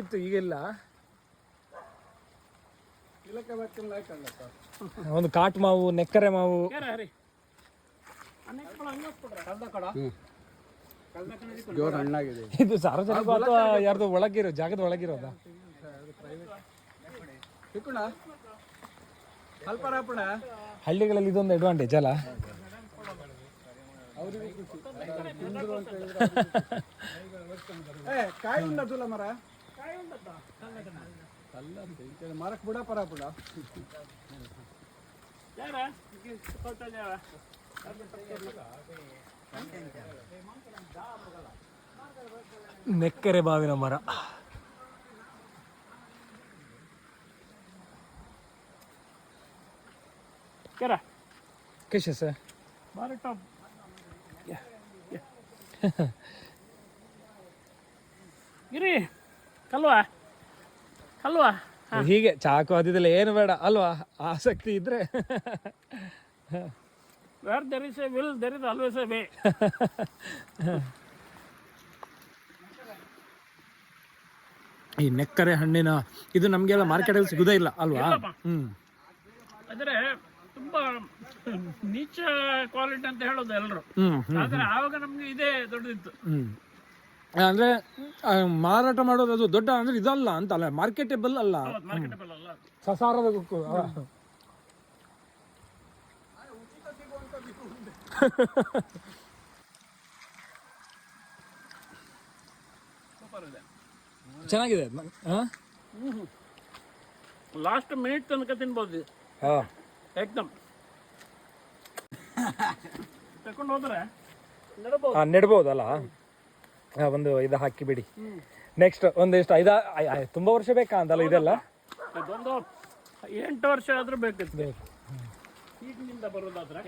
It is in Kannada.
ಇತ್ತು, ಈಗೆಲ್ಲ. ಒಂದು ಕಾಟ್ ಮಾವು, ನೆಕ್ಕರೆ ಮಾವು. ಇದು ಸಾರ್ವಜನಿಕ ಅಥವಾ ಯಾರ್ದು ಒಳಗಿರೋ, ಜಾಗದ ಒಳಗಿರೋದಾ? ಹಳ್ಳಿಗಳಲ್ಲಿ ಇದೊಂದು ಅಡ್ವಾಂಟೇಜ್ ಅಲ್ಲ? ಕಾಯಿ ಮರ ಅಲ್ಲ ಅಂತ ಇಂಚೆ ಮರಕ್ಕೆ ಬುಡ ಪರ ಬುಡ ನೆಕ್ಕರೆ ಬಾವಿನ ಮರ. ಕೆರ ಕೇಶ ಸರ್. ಭಾರಿ ಟಾಪ್ ಗಿರಿ ಕಲ್ವಾ? ಕಲ್ವಾ? ಹೀಗೆ ಚಾಕು ಅದಿದೆಲ್ಲ ಏನು ಬೇಡ. ಅಲ್ವಾ? ಆಸಕ್ತಿ ಇದ್ರೆ. Where there is a will there is always a way ಈ ನೆಕ್ಕರೆ ಹಣ್ಣಿನ ಇದು ನಮಗೆಲ್ಲ ಮಾರ್ಕೆಟಲ್ಲಿ ಸಿಗುದೇ ಇಲ್ಲ ಅಲ್ವಾ? ಹ್ಮ್. ಆದರೆ ತುಂಬಾ ನೀಚ ಕ್ವಾಲಿಟಿ ಅಂತ ಹೇಳೋದು ಎಲ್ಲರೂ ಆದ್ರೆ ಆವಾಗ ನಮ್ಗೆ ಇದೇ ದೊಡ್ಡದಿತ್ತು ಹ್ಮ್. ಅಂದ್ರೆ ಮಾರಾಟ ಮಾಡೋದು ಅದು ದೊಡ್ಡ ಅಂದ್ರೆ ಇದಲ್ಲ ಅಂತ ಅಲ್ಲ ಮಾರ್ಕೆಟೇಬಲ್ ಅಲ್ಲ. ಸಸಾರದ. ಚೆನ್ನಾಗಿದೆ? ಲಾಸ್ಟ್ ಮಿನಿಟ್ ತನಕ ತಿನ್ಬೋದು ಹಾ. ಏಕ್ದಮ್ ತಕೊಂಡು ಹೋದ್ರೆ ನೆಡ್ಬೋದಲ್ಲ? ಒಂದು ಇದು ಹಾಕಿ ಬಿಡಿ. ನೆಕ್ಸ್ಟ್ ಒಂದಿಷ್ಟು ಐದ ತುಂಬಾ ವರ್ಷ ಬೇಕಾ ಅಂತಲ್ಲ ಇದೆಲ್ಲ? ಅದೊಂದು ಎಂಟು ವರ್ಷ ಆದ್ರೂ ಬೇಕಿತ್ತು. ಈಗಿನಿಂದ ಬರೋದಾದ್ರೆ?